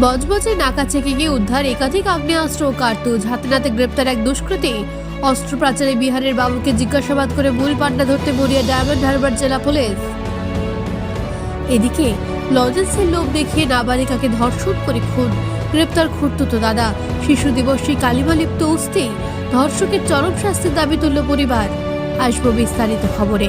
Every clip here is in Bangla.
বজবজে নাকা চেকে গিয়ে উদ্ধার একাধিক আগ্নেয়াস্ত্র ও কার্তুজ। হাতে নাতে গ্রেপ্তার এক দুষ্কৃতী। অস্ত্র পাচারে বিহারের বাবুকে জিজ্ঞাসাবাদ করে মূল পান্ডা ধরতে মরিয়া ডায়মন্ড হারবার জেলা পুলিশ। এদিকে লজেন্সের লোভ দেখিয়ে নাবালিকাকে ধর্ষণ করে খুন। গ্রেপ্তার খুঁড়তুতো দাদা। শিশু দিবসে কালিমালিপ্ত উস্তি ধর্ষকের চরম শাস্তির দাবি তুলল পরিবার। আসব বিস্তারিত খবরে।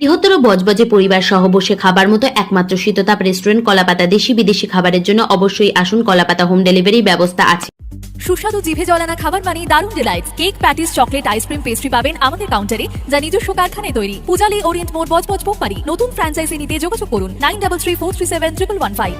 বৃহত্তর বজবজে পরিবার সহ বসে খাবার মতো একমাত্র শীততাপ রেস্টুরেন্ট কলাপাতা দেশি বিদেশি খাবারের জন্য অবশ্যই আসুন কলাপাতা হোম ডেলিভারি ব্যবস্থা আছে। সুস্বাদু জিভে জলানা খাবার মানে দারুণ delights cake patties chocolate ice cream pastry পাবেন আমাদের কাউন্টারে যা নিজস্ব কারখানায় তৈরি। পূজালি ওরিয়েন্ট মোড় বজবজ পোকপারি নতুন ফ্র্যাঞ্চাইজি নিতে যোগাযোগ করুন nine double three four three seven triple one five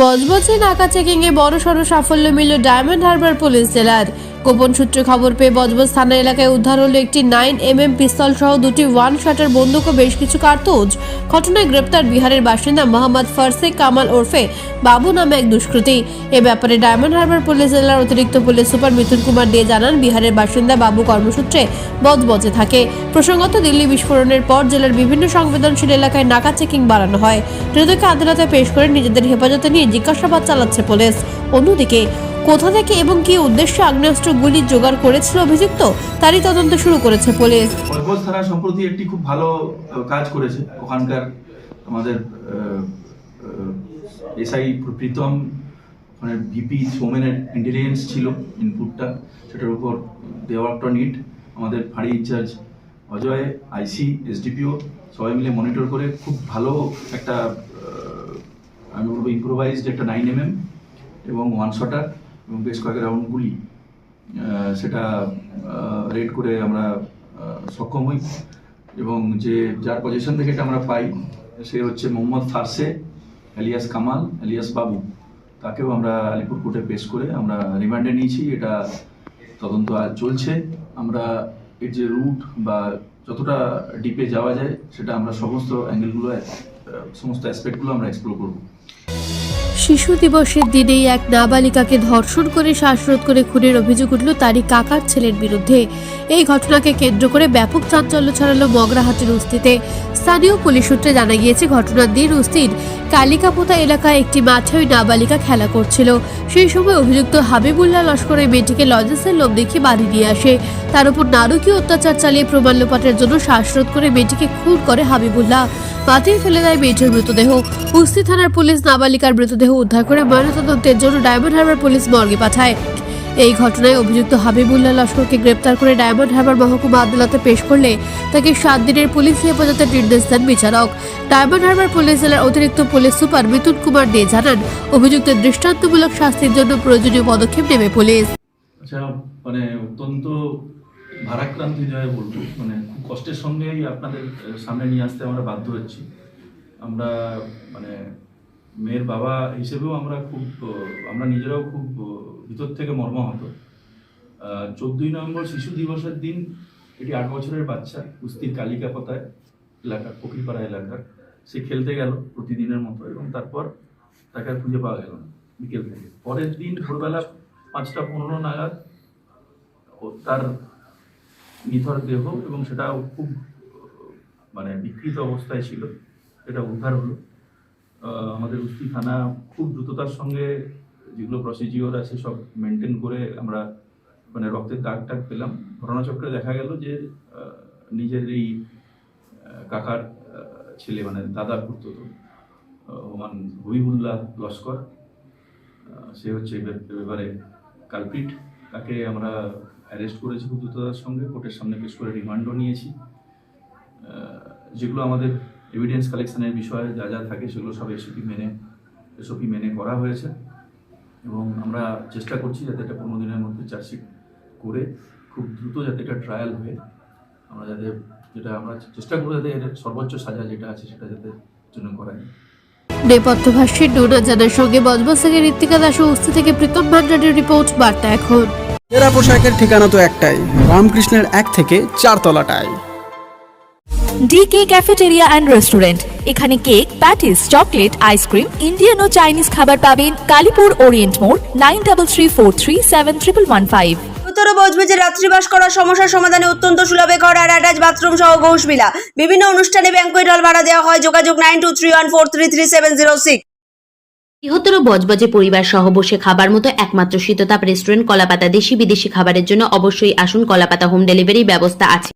বজবজে নাকা চেকিং এ বড় সড় সাফল্য মিলল ডায়মন্ড হারবার পুলিশ জেলার গোপন সূত্রে খবর পেয়ে বজবজ থানা এলাকায় উদ্ধার হলো একটি নাইন এম এম পিস্তল সহ দুটি ওয়ান শাটার বন্দুক ও বেশ কিছু কার্তুজ। ঘটনায় গ্রেপ্তার বিহারের বাসিন্দা মোহাম্মদ ফারসে কামাল ওরফে বাবু নামে এক দুষ্কৃতী। এ ব্যাপারে ডায়মন্ড হারবার পুলিশ জেলার অতিরিক্ত পুলিশ সুপার মিথুন কুমার দে জানান, বিহারের বাসিন্দা বাবু কর্মসূত্রে বজবজে থাকে। প্রসঙ্গত, দিল্লি বিস্ফোরণের পর জেলার বিভিন্ন সংবেদনশীল এলাকায় নাকা চেকিং বাড়ানো হয়। ধৃতকে আদালতে পেশ করে নিজেদের হেফাজতে নিয়ে জিজ্ঞাসাবাদ চালাচ্ছে পুলিশ। অন্যদিকে কোথা থেকে এবং কি উদ্দেশ্যে আগ্নেয়াস্ত্র গুলি জোগাড় করেছিল অভিযুক্ত? তারই তদন্ত শুরু করেছে পুলিশ। বজবজ থানা সম্প্রতি একটি খুব ভালো কাজ করেছে। ওখানকার আমাদের এসআই প্রীতম, ওখানে ভিপি সোমেনের ইন্টেলিজেন্স ছিল ইনপুটটা সেটার উপর দেওয়ার নিট আমাদের ফাঁড়ি ইনচার্জ অজয় আইসি এসডিপিও সবাই মিলে মনিটর করে খুব ভালো একটা আমি বলব ইম্প্রোভাইজড একটা নাইন এম এবং ওয়ান শটার এবং বেশ কয়েক রাউন্ড গুলি সেটা রেড করে আমরা সক্ষম হই। এবং যে, যার পজিশন থেকে এটা আমরা পাই, সে হচ্ছে মোহাম্মদ ফারসে, এলিয়াস কামাল, এলিয়াস বাবু। তাকেও আমরা আলিপুর কোর্টে পেশ করে আমরা রিমান্ডে নিয়েছি। এটা তদন্ত আজ চলছে। আমরা এর যে রুট বা যতটা ডিপে যাওয়া যায়, সেটা আমরা সমস্ত অ্যাঙ্গেলগুলো সমস্ত অ্যাসপেক্টগুলো আমরা এক্সপ্লোর করব। শিশু দিবসের দিনেই এক নাবালিকাকে ধর্ষণ করে শ্বাসরোধ করে খুনের অভিযোগ উঠল তারই কাকার ছেলের বিরুদ্ধে। এই ঘটনাকে কেন্দ্র করে ব্যাপক চাঞ্চল্য ছড়ালো মগরাহাটের উস্তিতে। স্থানীয় পুলিশ সূত্রে জানা গিয়েছে, ঘটনার দিন উস্তির কালিকাপোতা এলাকায় একটি মাঠে ওই নাবালিকা খেলা করছিল। সেই সময় অভিযুক্ত হাবিবুল্লাহ লস্কর ওই মেয়েটিকে লজেন্সের লোভ দেখিয়ে বাড়ি নিয়ে আসে। তার উপর নারকীয় অত্যাচার চালিয়ে প্রমাণ লোপাটের জন্য শ্বাসরোধ করে মেয়েটিকে খুন করে হাবিবুল্লাহ। মাটির ফেলে দেয় মেয়েটির মৃতদেহ। উস্তি থানার পুলিশ নাবালিকার মৃতদেহ উদ্ধার করে ময়নাতদন্তের জন্য ডায়মন্ড হারবার পুলিশ মর্গে পাঠায়। এই ঘটনায় অভিযুক্ত হাবিবুল্লাহ লস্করকে গ্রেপ্তার করে ডায়মন্ড হারবার মহকুমা আদালতে পেশ করলে তাকে সাত দিনের পুলিশ হেফাজতের নির্দেশ দেন বিচারক। ডায়মন্ড হারবার পুলিশ জেলার অতিরিক্ত পুলিশ সুপার মিথুন কুমার দে জানান, অভিযুক্তের দৃষ্টান্তমূলক শাস্তির জন্য প্রয়োজনীয় পদক্ষেপ নেবে পুলিশ। আচ্ছা মানে অত্যন্ত ভারাক্রান্ত হৃদয়ে বলব মানে খুব কষ্টের সঙ্গেই আপনাদের সামনে নিয়ে আসতে আমরা বাধ্য হচ্ছি। আমরা মানে মেয়ের বাবা হিসেবেও আমরা খুব, আমরা নিজেরাও খুব ভিতর থেকে মর্মাহত। চোদ্দই নভেম্বর শিশু দিবসের দিন এটি আট বছরের বাচ্চা কুস্তির কালিকাপতায় এলাকার ফকিরপাড়া এলাকার। সে খেলতে গেল প্রতিদিনের মতো এবং তারপর তাকে আর খুঁজে পাওয়া গেল না বিকেল থেকে। পরের দিন ভোরবেলা পাঁচটা পনেরো নাগাদ তার নিথর দেহ এবং সেটা খুব মানে বিকৃত অবস্থায় ছিল এটা উদ্ধার হলো। আমাদের উস্তি থানা খুব দ্রুততার সঙ্গে যেগুলো প্রসিজিওর আছে সব মেনটেন করে আমরা মানে রক্তের দাগ টাগ পেলাম। ঘটনাচক্রে দেখা গেল যে নিজের এই কাকার ছেলে মানে দাদা দাদার পুত্র ওমান হবিবুল্লাহ লস্কর। সে হচ্ছে এবারে কালপ্রিট তাকে আমরা অ্যারেস্ট করেছি খুব সঙ্গে। কোর্টের সামনে পেশ করে রিমান্ডও নিয়েছি। যেগুলো আমাদের এভিডেন্স কালেকশনের বিষয়ে যা যা থাকে সেগুলো সব এসওপি মেনে এসওপি মেনে করা হয়েছে। এবং আমরা চেষ্টা করছি যাতে এটা পনেরো দিনের মধ্যে চার্জশিট করে খুব দ্রুত যাতে এটা ট্রায়াল হয়ে। আমরা যাতে যেটা আমরা চেষ্টা করব যাতে এর সর্বোচ্চ সাজা যেটা আছে সেটা যাতে জন্য করা যায়। নেপথ্যভাষ্যী ডোনা জানার সঙ্গে বজবজ থেকে ঋত্বিকা দাস উস্তি থেকে প্রীতম ভান্ডারের রিপোর্ট বার্তা এখন। এরা পোশাকের ঠিকানা তো একটাই রামকৃষ্ণের এক থেকে চারতলাটায় ডিকে ক্যাফেটেরিয়া অ্যান্ড রেস্টুরেন্ট এখানে cake patties chocolate ice cream Indian ও চাইনিজ খাবার পাবেন কালীপুর ওরিয়েন্ট মোড় nine double three four three seven triple one five উত্তর বজবেজে রাত্রিবাস করার সমস্যার সমাধানে অত্যন্ত সুলভে ঘর আর অ্যাটাচ বাথরুম সহ ঘোষবিলা বিভিন্ন অনুষ্ঠানে ব্যাংকুয়েট হল ভাড়া দেওয়া হয়। যোগাযোগ nine two three one four three three seven zero six বৃহত্তর বজবজে পরিবার সহ বসে খাবার মতো একমাত্র শীততাপ রেস্টুরেন্ট কলাপাতা দেশি বিদেশি খাবারের জন্য অবশ্যই আসুন। কলাপাতা হোম ডেলিভারি ব্যবস্থা আছে।